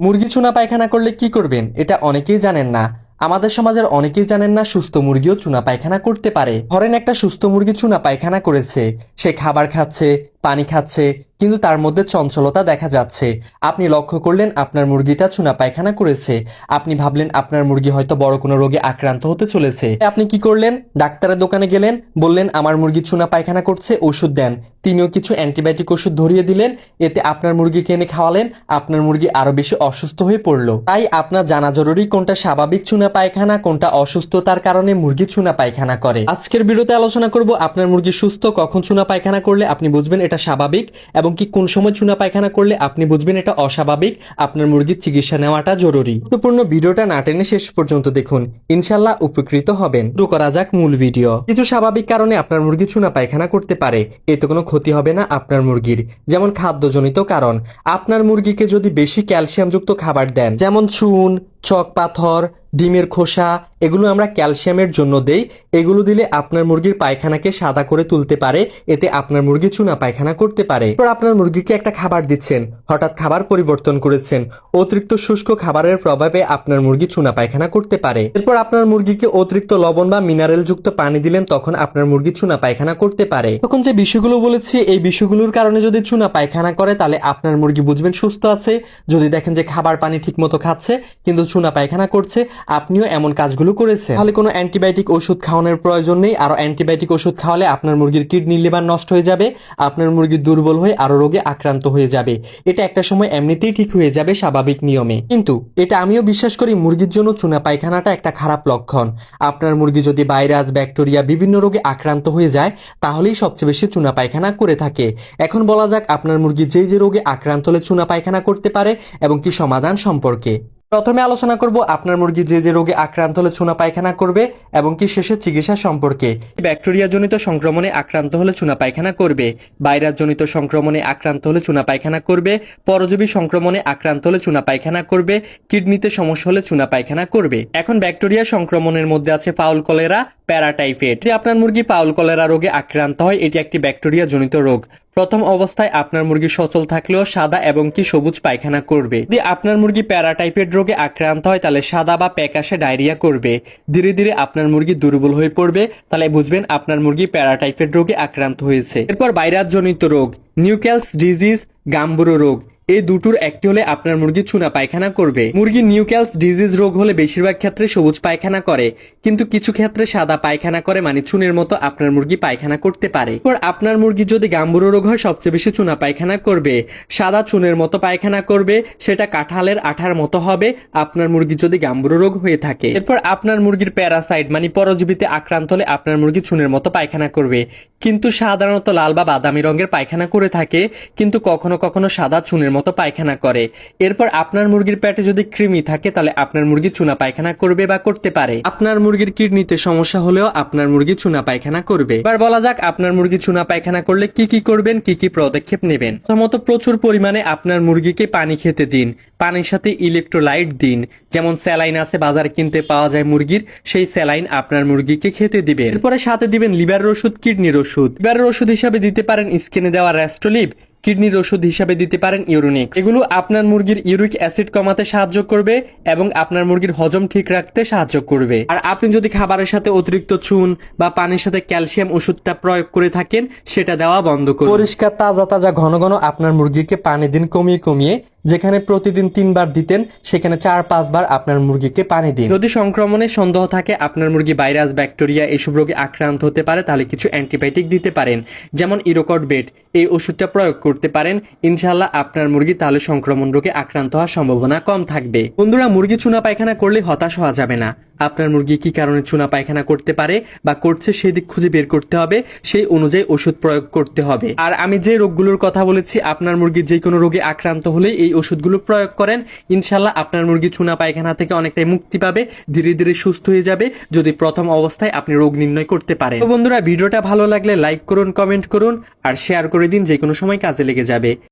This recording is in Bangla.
মুরগি চুনা পায়খানা করলে কি করবেন? এটা অনেকেই জানেন না। আমাদের সমাজের অনেকেই জানেন না সুস্থ মুরগিও চুনা পায়খানা করতে পারে। ধরেন একটা সুস্থ মুরগি চুনা পায়খানা করেছে, সে খাবার খাচ্ছে পানি খাচ্ছে, কিন্তু তার মধ্যে চঞ্চলতা দেখা যাচ্ছে। আপনি লক্ষ্য করলেন আপনার মুরগিটা চুনা পায়খানা করেছে। আপনি ভাবলেন আপনার মুরগি হয়তো বড় কোনো রোগে আক্রান্ত হতে চলেছে। আপনি কি করলেন? ডাক্তারের দোকানে গেলেন, বললেন, আমার মুরগি চুনা পায়খানা করছে, ওষুধ দেন। তিনিও কিছু অ্যান্টিবায়োটিক ওষুধ ধরিয়ে দিলেন, এতে আপনার মুরগিকে এনে খাওয়ালেন, আপনার মুরগি আরও বেশি অসুস্থ হয়ে পড়ল। তাই আপনার জানা জরুরি কোনটা স্বাভাবিক চুনা পায়খানা, কোনটা অসুস্থতার কারণে মুরগি চুনা পায়খানা করে। আজকের ভিডিওতে আলোচনা করব, আপনার মুরগি সুস্থ, কখন চুনা পায়খানা করলে আপনি বুঝবেন, এটা স্বাভাবিক এবং কি কোন সময় চুনা পায়খানা করলে আপনি বুঝবেন এটা অস্বাভাবিক, আপনার মুরগির চিকিৎসা নেওয়াটা জরুরি। গুরুত্বপূর্ণ ভিডিওটা না টেনে শেষ পর্যন্ত দেখুন, ইনশাল্লাহ উপকৃত হবেন। শুরু করা যাক মূল ভিডিও। কিছু স্বাভাবিক কারণে আপনার মুরগি চুনা পায়খানা করতে পারে, এতে কোনো ক্ষতি হবে না আপনার মুরগির। যেমন খাদ্যজনিত কারণ, আপনার মুরগিকে যদি বেশি ক্যালসিয়ামযুক্ত খাবার দেন, যেমন চুন, চক পাথর ডিমের খোসা, এগুলো আমরা ক্যালসিয়ামের জন্য দেই। এগুলো দিলে আপনার মুরগির পায়খানাকে সাদা করে তুলতে পারে, এতে আপনার মুরগি চুনা পায়খানা করতে পারে। আপনার মুরগিকে একটা খাবার দিচ্ছেন, হঠাৎ খাবার পরিবর্তন করেছেন। অতিরিক্ত শুষ্ক খাবারের প্রভাবে আপনার মুরগি চুনা পায়খানা করতে পারে। এরপর আপনার মুরগিকে অতিরিক্ত লবণ বা মিনারেল যুক্ত পানি দিলেন, তখন আপনার মুরগি চুনা পায়খানা করতে পারে। তখন যে বিষয়গুলো বলেছি, এই বিষয়গুলোর কারণে যদি চুনা পায়খানা করে, তাহলে আপনার মুরগি বুঝবেন সুস্থ আছে। যদি দেখেন যে খাবার পানি ঠিক মতো খাচ্ছে, কিন্তু চুনা পায়খানা করছে আপনিও এমন কাজগুলো করেছেন। তাহলে কোনো অ্যান্টিবায়োটিক ওষুধ খাওয়ানোর প্রয়োজন নেই। আরও অ্যান্টিবায়োটিক ওষুধ খাওয়ালে আপনার মুরগির কিডনি লিভার নষ্ট হয়ে যাবে, আপনার মুরগি দুর্বল হয়ে আরও রোগে আক্রান্ত হয়ে যাবে। এটা একটা সময় এমনিতেই ঠিক হয়ে যাবে স্বাভাবিক নিয়মে। কিন্তু এটা আমিও বিশ্বাস করি মুরগির জন্য চুনা পায়খানাটা একটা খারাপ লক্ষণ। আপনার মুরগি যদি ভাইরাস, ব্যাকটেরিয়া, বিভিন্ন রোগে আক্রান্ত হয়ে যায়, তাহলেই সবচেয়ে বেশি চুনা পায়খানা করে থাকে। এখন বলা যাক আপনার মুরগি যে যে রোগে আক্রান্ত হলে চুনা পায়খানা করতে পারে এবং কি সমাধান সম্পর্কে। প্রথমে আলোচনা করব আপনার মুরগি যে যে রোগে আক্রান্ত হলে চুনা পায়খানা করবে এবং কি শেষে চিকিৎসা সম্পর্কে। ব্যাকটেরিয়া জনিত সংক্রমণে আক্রান্ত হলে চুনা পায়খানা করবে। ভাইরাস জনিত সংক্রমণে আক্রান্ত হলে চুনা পায়খানা করবে। পরজীবী সংক্রমণে আক্রান্ত হলে চুনা পায়খানা করবে। কিডনিতে সমস্যা হলে চুনা পায়খানা করবে। এখন ব্যাকটেরিয়া সংক্রমণের মধ্যে আছে পাউল কলেরা প্যারাটাইফেড আপনার মুরগি পাউল কলেরা রোগে আক্রান্ত হয়, এটি একটি ব্যাকটেরিয়া জনিত রোগ। প্রথম অবস্থায় আপনার মুরগি সচল থাকলেও সাদা এবং কি সবুজ পায়খানা করবে। যদি আপনার মুরগি প্যারাটাইপেড রোগে আক্রান্ত হয়, তাহলে সাদা বা প্যাকাশে ডায়রিয়া করবে। ধীরে ধীরে আপনার মুরগি দুর্বল হয়ে পড়বে। তাহলে বুঝবেন আপনার মুরগি প্যারাটাইপেড রোগে আক্রান্ত হয়েছে। এরপর বাইরাজনিত রোগ, নিউক্যালস ডিজিজ, গাম্বুরো রোগ। এই দুটোর একটি হলে আপনার মুরগি চুনা পায়খানা করবে। মুরগি নিউক্যালস ডিজিজ রোগ হলে বেশিরভাগ ক্ষেত্রে সবুজ পায়খানা করে, কিন্তু কিছু ক্ষেত্রে সাদা পায়খানা করে মানে চুনের মতো আপনার মুরগি পায়খানা করতে পারে। এরপর আপনার মুরগি যদি গাম্বুরো রোগ হয়, সবচেয়ে বেশি চুনা পায়খানা করবে। সাদা চুনের মতো পায়খানা করবে, সেটা কাঁঠালের আঠার মতো হবে, আপনার মুরগি যদি গাম্বুরো রোগ হয়ে থাকে। এরপর আপনার মুরগির প্যারাসাইট মানে পরজীবীতে আক্রান্ত হলে আপনার মুরগি চুনের মতো পায়খানা করবে। কিন্তু সাধারণত লাল বা বাদামি রঙের পায়খানা করে থাকে, কিন্তু কখনো কখনো সাদা চুনের মতো পায়খানা করে। এরপর আপনার মুরগির পেটে যদি কৃমি থাকে, তাহলে আপনার মুরগি চুনা পায়খানা করবে বা করতে পারে। আপনার মুরগির কিডনিতে সমস্যা হলেও আপনার মুরগি চুনা পায়খানা করবে। এবার বলা যাক, আপনার মুরগি চুনা পায়খানা করলে কি কি করবেন, কি কি পদক্ষেপ নেবেন? প্রথমত, প্রচুর পরিমাণে আপনার মুরগিকে পানি খেতে দিন। পানির সাথে ইলেকট্রোলাইট দিন। যেমন স্যালাইন আছে, বাজারে কিনতে পাওয়া যায় মুরগির, সেই স্যালাইন আপনার মুরগিকে খেতে দিবেন। এরপরে সাথে দিবেন লিভারের ওষুধ, কিডনির ওষুধ। লিভারের ওষুধ হিসাবে দিতে পারেন স্কিনে দেওয়া র্যাস্টোলিভ কিডনির ওষুধ হিসাবে দিতে পারেন ইউরোনিক্স। এগুলো আপনার মুরগির ইউরিক অ্যাসিড কমাতে সাহায্য করবে এবং আপনার মুরগির হজম ঠিক রাখতে সাহায্য করবে। আর আপনি যদি খাবারের সাথে অতিরিক্ত চুন বা পানির সাথে ক্যালসিয়াম ওষুধটা প্রয়োগ করে থাকেন সেটা দেওয়া বন্ধ করুন। পরিষ্কার তাজা তাজা ঘন ঘন আপনার মুরগিকে পানি দিন কমিয়ে কমিয়ে যেখানে প্রতিদিন তিনবার দিতেন, সেখানে চার, পাঁচবার আপনার মুরগিকে পানি দিন। যদি সংক্রমণের সন্দেহ থাকে, আপনার মুরগি ভাইরাস, ব্যাকটেরিয়া এসব রোগে আক্রান্ত হতে পারে, তাহলে কিছু অ্যান্টিবায়োটিক দিতে পারেন। যেমন ইরোকট বেড, এই ওষুধটা প্রয়োগ করতে পারেন। ইনশাল্লাহ আপনার মুরগি তাহলে সংক্রমণ রোগে আক্রান্ত হওয়ার সম্ভাবনা কম থাকবে। বন্ধুরা, মুরগি চুনা পায়খানা করলে হতাশ হওয়া যাবে না। আপনার মুরগি কি কারণে চুনা পায়খানা করতে পারে বা করছে সেই দিক খুঁজে বের করতে হবে, সেই অনুযায়ী ওষুধ প্রয়োগ করতে হবে। আর আমি যে রোগগুলোর কথা বলেছি, আপনার মুরগি যে কোনো রোগে আক্রান্ত হলে এই ওষুধগুলো প্রয়োগ করেন। ইনশাল্লাহ আপনার মুরগি চুনা পায়খানা থেকে অনেকটাই মুক্তি পাবে, ধীরে ধীরে সুস্থ হয়ে যাবে, যদি প্রথম অবস্থায় আপনি রোগ নির্ণয় করতে পারেন। তো বন্ধুরা, ভিডিওটা ভালো লাগলে লাইক করুন, কমেন্ট করুন, আর শেয়ার করে দিন যে কোনো সময় কাজে লেগে যাবে।